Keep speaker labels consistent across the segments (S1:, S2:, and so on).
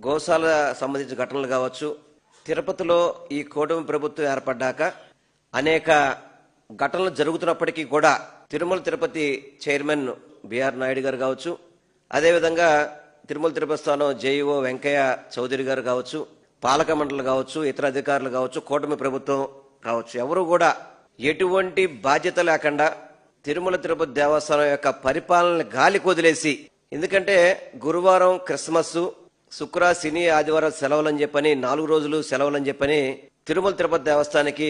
S1: గోశాల సంబంధించిన ఘటనలు కావచ్చు తిరుపతిలో ఈ కూటమి ప్రభుత్వం ఏర్పడ్డాక అనేక ఘటనలు జరుగుతున్నప్పటికీ కూడా తిరుమల తిరుపతి చైర్మన్ బిఆర్ నాయుడు గారు కావచ్చు అదేవిధంగా తిరుమల తిరుపతి స్థానం జేఈఓ వెంకయ్య చౌదరి గారు కావచ్చు పాలక మండలి కావచ్చు ఇతర అధికారులు కావచ్చు కూటమి ప్రభుత్వం కావచ్చు ఎవరు కూడా ఎటువంటి బాధ్యత లేకుండా తిరుమల తిరుపతి దేవస్థానం యొక్క పరిపాలన గాలి కొదిలేసి ఎందుకంటే గురువారం క్రిస్మస్ శుక్ర శని ఆదివారం సెలవులని చెప్పని నాలుగు రోజులు సెలవులని చెప్పని తిరుమల తిరుపతి దేవస్థానానికి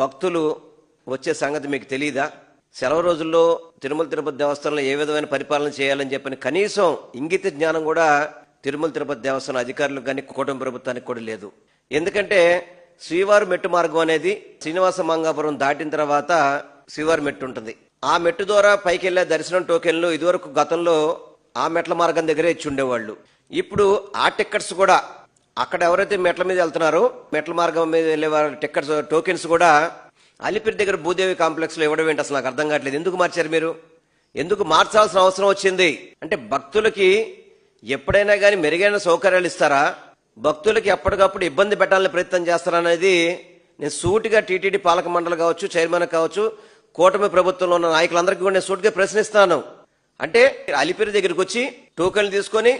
S1: భక్తులు వచ్చే సంగతి మీకు తెలియదా సెలవు రోజుల్లో తిరుమల తిరుపతి దేవస్థానంలో ఏ విధమైన పరిపాలన చేయాలని చెప్పని కనీసం ఇంగిత జ్ఞానం కూడా తిరుమల తిరుపతి దేవస్థానం అధికారులకు కానీ కూటమి ప్రభుత్వానికి కూడా లేదు. ఎందుకంటే శ్రీవారి మెట్టు మార్గం అనేది శ్రీనివాస మంగాపురం దాటిన తర్వాత శ్రీవారి మెట్టు ఉంటుంది. ఆ మెట్టు ద్వారా పైకి వెళ్ళే దర్శనం టోకెన్లు ఇదివరకు గతంలో ఆ మెట్ల మార్గం దగ్గరే ఇచ్చి ఉండేవాళ్ళు. ఇప్పుడు ఆ టికెట్స్ కూడా అక్కడ ఎవరైతే మెట్ల మీద వెళ్తున్నారో మెట్ల మార్గం మీద వెళ్ళే వారి టికెట్స్ టోకెన్స్ కూడా అలిపిరి దగ్గర భూదేవి కాంప్లెక్స్లో ఇవ్వడం ఏంటి అసలు నాకు అర్థం కావట్లేదు. ఎందుకు మార్చారు మీరు? ఎందుకు మార్చాల్సిన అవసరం వచ్చింది? అంటే భక్తులకి ఎప్పుడైనా కానీ మెరుగైన సౌకర్యాలు ఇస్తారా? భక్తులకి ఎప్పటికప్పుడు ఇబ్బంది పెట్టాలని ప్రయత్నం చేస్తారా అనేది నేను సూటిగా టీటీడీ పాలక మండలి కావచ్చు చైర్మన్ కావచ్చు కూటమి ప్రభుత్వంలో ఉన్న నాయకులందరికీ కూడా నేను సూటిగా ప్రశ్నిస్తాను. అంటే అలిపిరి దగ్గరికి వచ్చి టోకెన్లు తీసుకొని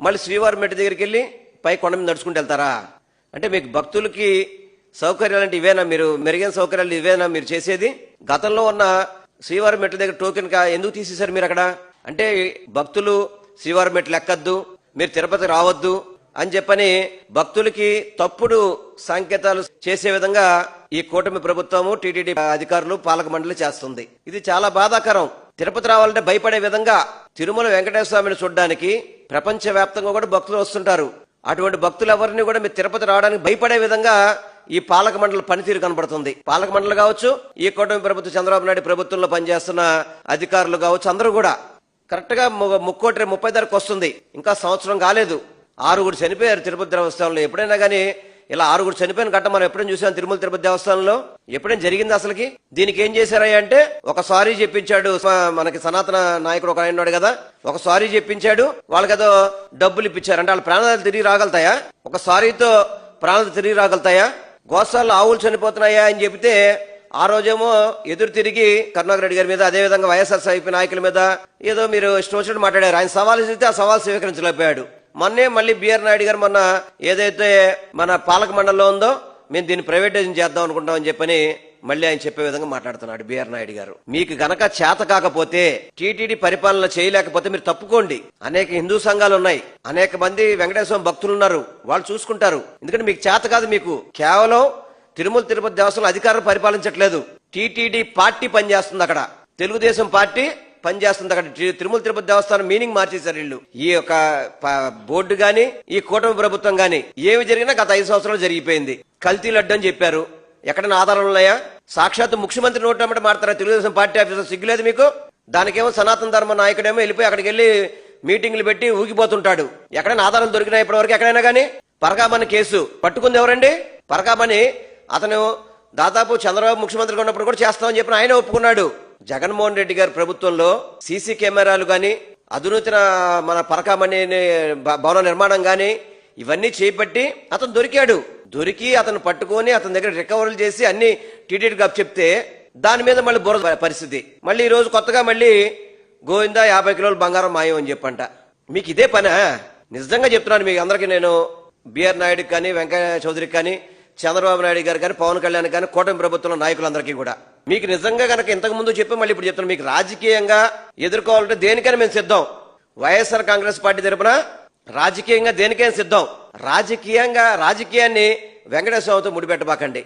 S1: మళ్ళీ శ్రీవారి మెట్టు దగ్గరికి వెళ్ళి పై కొండ మీద నడుచుకుంటూ వెళ్తారా? అంటే మీకు భక్తులకి సౌకర్యాలు అంటే ఇవేనా? మీరు మెరుగైన సౌకర్యాలు ఇవేనా మీరు చేసేది? గతంలో ఉన్న శ్రీవారి మెట్ల దగ్గర టోకెన్ కా ఎందుకు తీసేశారు మీరు అక్కడ? అంటే భక్తులు శ్రీవారి మెట్లు ఎక్కద్దు మీరు తిరుపతి రావద్దు అని చెప్పని భక్తులకి తప్పుడు సంకేతాలు చేసే విధంగా ఈ కూటమి ప్రభుత్వము టీటీడీ అధికారులు పాలక మండలి చేస్తుంది. ఇది చాలా బాధాకరం. తిరుపతి రావాలంటే భయపడే విధంగా తిరుమల వెంకటేశ్వర స్వామిని చూడడానికి ప్రపంచవ్యాప్తంగా కూడా భక్తులు వస్తుంటారు. అటువంటి భక్తులు ఎవరిని కూడా మీరు తిరుపతి రావడానికి భయపడే విధంగా ఈ పాలక మండలి పనితీరు కనబడుతుంది. పాలక మండలి కావచ్చు ఈ కూటమి ప్రభుత్వం చంద్రబాబు నాయుడు ప్రభుత్వంలో పనిచేస్తున్న అధికారులు కావచ్చు అందరూ కూడా. కరెక్ట్గా ముక్కోటి ముప్పై ధరకు వస్తుంది. ఇంకా సంవత్సరం కాలేదు. ఆరుగురు చనిపోయారు తిరుపతి దేవస్థానంలో. ఎప్పుడైనా కానీ ఇలా ఆరుగురు చనిపోయిన ఘట్టం మనం ఎప్పుడైనా చూసాం తిరుమల తిరుపతి దేవస్థానంలో? ఎప్పుడైనా జరిగింది అసలుకి? దీనికి ఏం చేశారయ్యా అంటే ఒక సారీ చెప్పించాడు స- మనకి సనాతన నాయకుడు ఒక ఆయన ఉన్నాడు కదా ఒక సారీ చెప్పించాడు వాళ్ళకేదో డబ్బులు ఇప్పించారు. అంటే వాళ్ళ ప్రాణాలు తిరిగి రాగలుగుతాయా? ఒక సారీతో ప్రాణాలు తిరిగి రాగలుగుతాయా? గోసాల్లో ఆవులు చనిపోతున్నాయా అని చెబితే ఆ రోజేమో ఎదురు తిరిగి కరుణాకర్ రెడ్డి గారి మీద అదే విధంగా వైఎస్ఆర్సీపీ నాయకుల మీద ఏదో మీరు ఇష్టం వచ్చినట్టు మాట్లాడారు. ఆయన సవాల్ చేస్తే ఆ సవాల్ స్వీకరించలేకపోయాడు. మొన్నే మళ్ళీ బిఆర్ నాయుడు గారు మొన్న ఏదైతే మన పాలక మండలిలో ఉందో మేము దీన్ని ప్రైవేటైజేషన్ చేద్దాం అనుకుంటాం అని చెప్పని మళ్ళీ ఆయన చెప్పే విధంగా మాట్లాడుతున్నాడు బిఆర్ నాయుడు గారు. మీకు గనక చేత కాకపోతే టీటీడీ పరిపాలన చేయలేకపోతే మీరు తప్పుకోండి. అనేక హిందూ సంఘాలు ఉన్నాయి. అనేక మంది వెంకటేశ్వర భక్తులు ఉన్నారు. వాళ్ళు చూసుకుంటారు. ఎందుకంటే మీకు చేత కాదు మీకు. కేవలం తిరుమల తిరుపతి దేవస్థానం అధికారులు పరిపాలించట్లేదు. టీటీడీ పార్టీ పనిచేస్తుంది అక్కడ. తెలుగుదేశం పార్టీ పనిచేస్తుంది అక్కడ తిరుమల తిరుపతి దేవస్థానం మీనింగ్ మార్చేశారు వీళ్ళు. ఈ యొక్క బోర్డు గాని ఈ కూటమి ప్రభుత్వం గాని ఏమి జరిగినా గత ఐదు సంవత్సరాలు జరిగిపోయింది. కల్తీ లడ్డు అని చెప్పారు. ఎక్కడైనా ఆధారాలు ఉన్నాయా? సాక్షాత్ ముఖ్యమంత్రి నోటమ్మట మారుతారా తెలుగుదేశం పార్టీ ఆఫీసర్ సిగ్గులేదు మీకు? దానికేమో సనాతన ధర్మ నాయకుడేమో వెళ్ళిపోయి అక్కడికి వెళ్ళి మీటింగ్లు పెట్టి ఊగిపోతుంటాడు. ఎక్కడైనా ఆధారాలు దొరికినా ఇప్పటి వరకు ఎక్కడైనా కానీ పరకామణి కేసు. పట్టుకుంది ఎవరండి? పరకామణి. అతను దాదాపు చంద్రబాబు ముఖ్యమంత్రిగా ఉన్నప్పుడు కూడా చేస్తామని చెప్పిన ఆయన ఒప్పుకున్నాడు. జగన్మోహన్ రెడ్డి గారి ప్రభుత్వంలో సీసీ కెమెరాలు గాని అధునూతన మన పరకామణి భవన నిర్మాణం గాని ఇవన్నీ చేపట్టి అతను దొరికాడు. దొరికి అతను పట్టుకొని అతని దగ్గర రికవరీలు చేసి అన్ని టీటీడీకి చెప్తే దాని మీద మళ్ళీ బుర్ర పరిస్థితి. మళ్ళీ ఈ రోజు కొత్తగా మళ్ళీ గోవిందా యాభై కిలోలు బంగారం మాయం అని చెప్పంట. మీకు ఇదే పనా? నిజంగా చెప్తున్నాను మీకు అందరికీ నేను. బిఆర్ నాయుడుకి కానీ వెంకయ్య చౌదరికి కానీ చంద్రబాబు నాయుడు గారు కానీ పవన్ కళ్యాణ్ కానీ కూటమి ప్రభుత్వంలో నాయకులందరికీ కూడా. మీకు నిజంగా కనుక ఇంతకు ముందు చెప్పి మళ్ళీ ఇప్పుడు చెప్తున్నాను మీకు రాజకీయంగా ఎదుర్కోవాలంటే దేనికైనా మేము సిద్ధం. వైఎస్ఆర్ కాంగ్రెస్ పార్టీ తరపున రాజకీయంగా దేనికైనా సిద్ధం. రాజకీయంగా రాజకీయాన్ని వెంకటేశ్వరరావుతో ముడిపెట్టబాకండి.